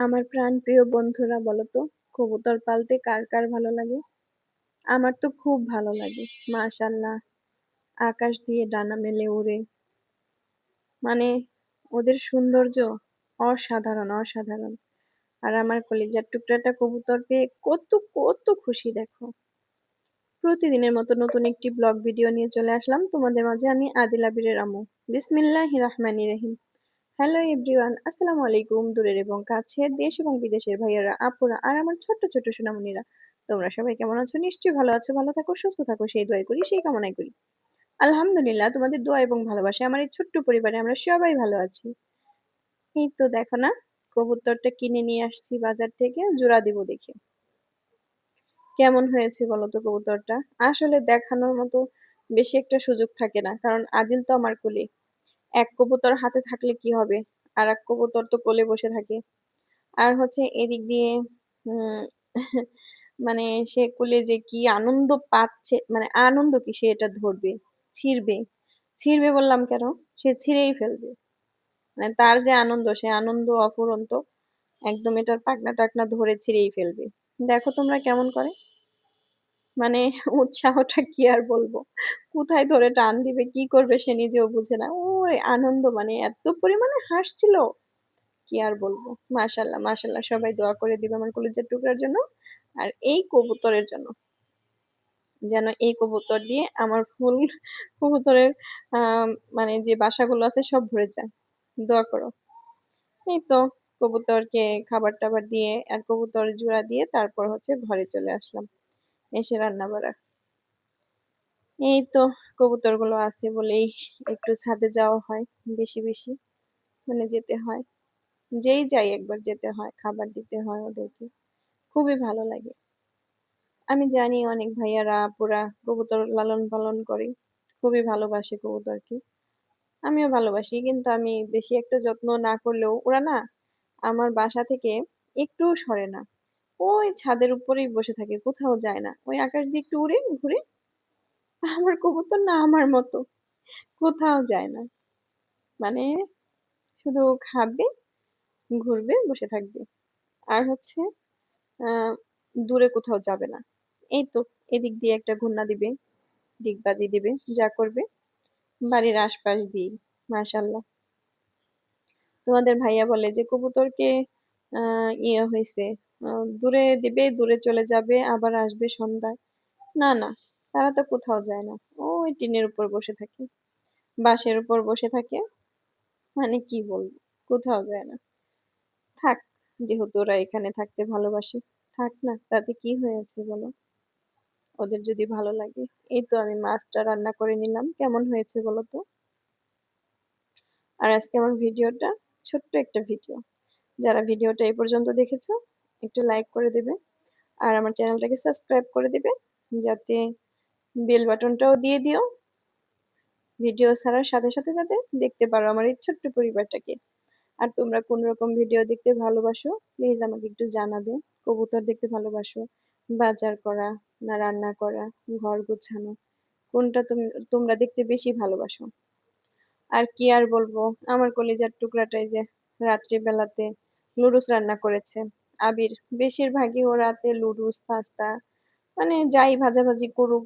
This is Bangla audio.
আমার প্রাণপ্রিয় বন্ধুরা বলো তো কবুতর পালতে কার কার ভালো লাগে? আমার তো খুব ভালো লাগে, মাশাল্লাহ। আকাশ দিয়ে ডানা মেলে উড়ে মানে ওদের সৌন্দর্য অসাধারণ অসাধারণ। আর আমার কলিজার টুকরাটা কবুতর পেয়ে কত কত খুশি, দেখো। প্রতিদিনের মতো নতুন একটি ব্লগ ভিডিও নিয়ে চলে আসলাম। তোমাদের মাঝে আমি আদিলা বীরের আমু বিসমিল্লাহ রহমানি রহিম। হ্যালো এভরিওয়ান, আসসালামু আলাইকুম দূরের এবং কাছের দেশ এবং বিদেশের ভাইয়ারা, আপুরা আর আমার ছোট্ট ছোট্ট সোনামণিরা। তোমরা সবাই কেমন আছো? নিশ্চয়ই ভালো আছো, ভালো থাকো, সুস্থ থাকো, সেই দোয়াই করি, সেই কামনাই করি। আলহামদুলিল্লাহ, তোমাদের দোয়া এবং ভালোবাসা আমার এই ছোট্ট পরিবারে আমরা সবাই ভালো আছি। এই তো দেখো না, কবুতরটা কিনে নিয়ে আসছি বাজার থেকে, জোড়া দিব দেখে। কেমন হয়েছে বলো তো কবুতরটা? আসলে দেখানোর মতো বেশি একটা সুযোগ থাকে না, কারণ আদিল তো আমার কোলে। এক কবুতর হাতে থাকলে কি হবে? আর এক কবুতর তো কোলে বসে থাকে। আর হচ্ছে এদিক দিয়ে মানে সে কোলে যে কি আনন্দ পাচ্ছে মানে আনন্দ কি সে এটা ধরবে, ছিঁড়বে? ছিঁড়বে বললাম কেন? সে ছিঁড়েই ফেলবে। মানে তার যে আনন্দ, সে আনন্দ অফুরন্ত, একদম এটার পাকনা টাকনা ধরে ছিঁড়েই ফেলবে। দেখো তোমরা কেমন করে? মানে উৎসাহটা কি আর বলব? কোথায় ধরে টান দিবে, কি করবে সে নিজেও বুঝে না। ও আনন্দ মানে এত পরিমাণে হাসছিল। কি আর বলব? মাশাল্লাহ মাশাল্লাহ, সবাই দোয়া করে দিবে আমার কলেজের টুকরার জন্য আর এই কবুতরের জন্য। যেন এই কবুতর দিয়ে আমার ফুল কবুতরের মানে যে বাসাগুলো আছে সব ভরে যায়। দোয়া করো। এই তো কবুতরকে খাবার টাবার দিয়ে আর কবুতর জোড়া দিয়ে তারপর হচ্ছে ঘরে চলে আসলাম। এসে রান্না বাড়া। এই তো কবুতরগুলো আছে বলেই একটু ছাদে যাওয়া হয়, বেশি বেশি মানে যেতে হয়। যেই যাই একবার যেতে হয়, খাবার দিতে হয় ওদেরকে। খুবই ভালো লাগে। আমি জানি অনেক ভাইয়ারা, আপুরা কবুতর লালন পালন করে, খুবই ভালোবাসে কবুতরকে। আমিও ভালোবাসি, কিন্তু আমি বেশি একটা যত্ন না করলেও ওরা না আমার বাসা থেকে একটু সরে না। ওই ছাদের উপরেই বসে থাকে, কোথাও যায় না। ওই আকাশ দিয়ে একটু উড়ে, ঘুরে আমার কবুতর না আমার মতো। কোথাও যায় না। মানে শুধু খাবে, ঘুরবে, বসে থাকবে। আর হচ্ছে দূরে কোথাও যাবে না। এই তো, এদিক দিয়ে একটা ঘূর্ণা দিবে, ডিগবাজি দিবে, যা করবে। বাড়ির আশপাশ দিয়ে মাশাল্লাহ তোমাদের ভাইয়া বলে যে, কবুতরকে ইয়ে হয়েছে দূরে দিবে, দূরে চলে যাবে, আবার আসবে সন্ধ্যায়। না না। তারা তো কোথাও যায় না। ওই টিনের উপর বসে থাকে। বাঁশের উপর বসে থাকে। মানে কি বলব? কোথাও যায় না। থাক, যেহেতু ওরা এখানে থাকতে ভালোবাসে। থাক না, তাতে কি হয়েছে বলো? ওদের যদি ভালো লাগে। এই তো আমি মাছটা রান্না করে নিলাম। কেমন হয়েছে বলো তো? আর আজকে আমার ভিডিওটা ছোট্ট একটা ভিডিও। যারা ভিডিওটা এই পর্যন্ত দেখেছ, একটু লাইক করে দেবে। আর আমার চ্যানেলটাকে সাবস্ক্রাইব করে দেবে। যাতে বেল বাটনটাও দিয়ে দিও। ভিডিও ছাড়ার সাথে সাথে যাতে দেখতে পারো আমার এই ছোট্ট পরিবারটাকে। আর তোমরা কোন রকম ভিডিও দেখতে ভালোবাসো প্লিজ আমাকে একটু জানাবে। কবুতর দেখতে ভালোবাসো, বাজার করা না রান্না করা, ঘর গোছানো, কোনটা তুমি, তোমরা দেখতে বেশি ভালোবাসো। আর কি আর বলব, আমার কলিজার টুকরাটাই যে রাত্রিবেলাতে লুডুস রান্না করেছে। আবির, বেশিরভাগই ও রাতে লুডুস পাস্তা মানে যাই ভাজাভাজি করুক